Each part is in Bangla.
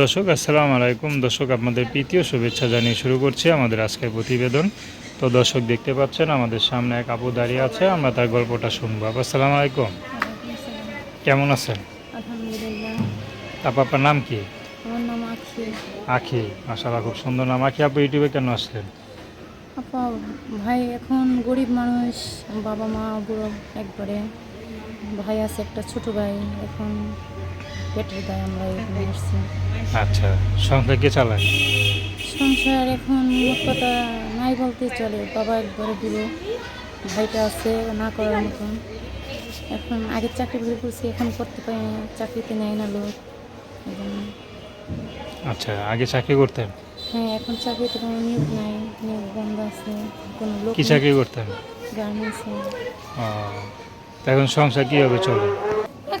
দর্শক আসসালামু আলাইকুম। দর্শক আপনাদের প্রীতীয় শুভেচ্ছা জানিয়ে শুরু করছি আমাদের আজকের প্রতিবেদন। তো দর্শক দেখতে পাচ্ছেন আমাদের সামনে এক আপু দাঁড়িয়ে আছে আমরা তার গল্পটা শুনব। আপু আসসালামু আলাইকুম। কেমন আছেন? আপু আপনার নাম কি? আখি। মাসাল্লাহ খুব সুন্দর নাম। আখি আপু ইউটিউবে কেন আসলেন? আপা ভাই এখন গরিব মানুষ বাবা মা বুড়ো একবারে। ভাই আছে একটা ছোট ভাই এখন পেটের দায় আমরা এখানে আসছি আচ্ছা সংসার কে চালায়? সংসার এখন মোট কথা নাই বলতে চলে বাবা একবারে বুড়ো ভাইটা আছে না করার মতন। এখন আগে চাকরি করছি এখন করতে পারি না চাকরিতে নেয় না লোক আচ্ছা আগে চাকরি করতেন? হ্যাঁ এখন চাকরিতে কোনো নিয়োগ নাই নিয়োগ বন্ধ আছে কোনো লোক কি চাকরি করতেন? গার্মেন্টসে। এখন সংসার কীভাবে চলে?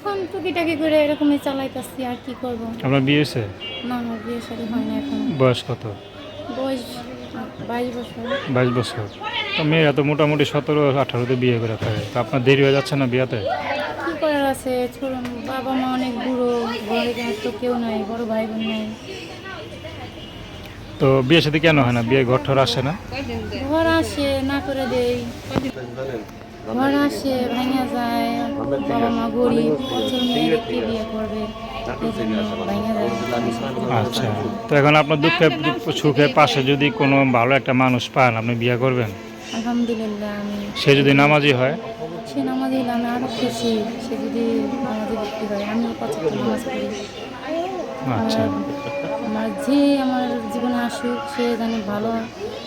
এখন টুকিটাকি করে এরকমই চালাইতেছি আর কি করব? আপনার বিয়ে হয়েছে? না আমার বিয়ে শাদী হয় না এখন। বয়স কত? বয়স বাইশ বছর। বাইশ বছর। তো মেয়েরা তো মোটামুটি সতেরো আঠারোতে বিয়ে করে ফেলে। তো আপনার দেরি হয়ে যাচ্ছে না বিয়াতে? কি করার আছে? ছোট বাবা মা অনেক বুড়ো ঘরে তো কেউ নাই বড় ভাই বোন নাই। তো বিয়ে সাথে কেন হয় না? বিয়ে ঘর ঠর আসে না? ঘর আসে না করে দেই। ঘর আসে ভেঙে যায় বাবা মা গরিব প্রচুর বিয়ে করবে। আচ্ছা তো এখন আপনার দুঃখে সুখের পাশে যদি কোনো ভালো একটা মানুষ পান আপনি বিয়ে করবেন? আলহামদুলিল্লাহ আমি সে যদি নামাজি হয়? সে নামাজ দিলে আমি আরও খুশি। সে যদি নামাজে ভর্তি হয় আমি পঁচাত্তর নামাজ পড়ি। আচ্ছা। আমার যে আমার আসুক সে জানি ভালো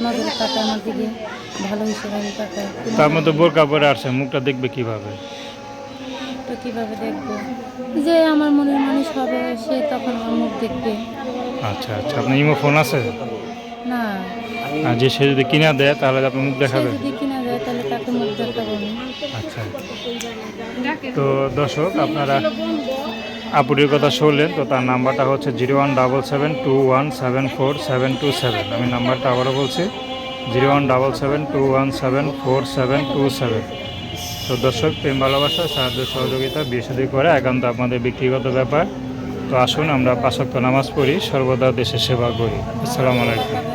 নজরে তাকায় আমার দিকে ভালো হিসেবে আমি তার মধ্যে বোরকা পরে আসছে মুখটা দেখবে কীভাবে? তো কীভাবে দেখব? যে আমার মনের মানুষ হবে সে তখন আমার মুখ দেখবে। আচ্ছা আচ্ছা আপনার ইমো ফোন আছে? না। আর যে সে যদি কিনা দেয় তাহলে আপনার মুখ সে দেখাবেন যদি কিনা যায় তাহলে তাকে মুখ দেখাবো আচ্ছা। তো দর্শক আপনারা আপুটির কথা শুনলেন, তো তার নাম্বারটা হচ্ছে zero one double seven two one seven four seven two seven. আমি নাম্বারটা আবারও বলছি, zero one double seven two one seven four seven two seven. তো দর্শক, প্রেম, ভালোবাসা, সাহায্য, সহযোগিতা, বিয়ে করে একান্ত আপনাদের ব্যক্তিগত ব্যাপার। তো আসুন আমরা পাশক্ত নামাজ পড়ি, সর্বদা দেশের সেবা করি। আসসালামু আলাইকুম।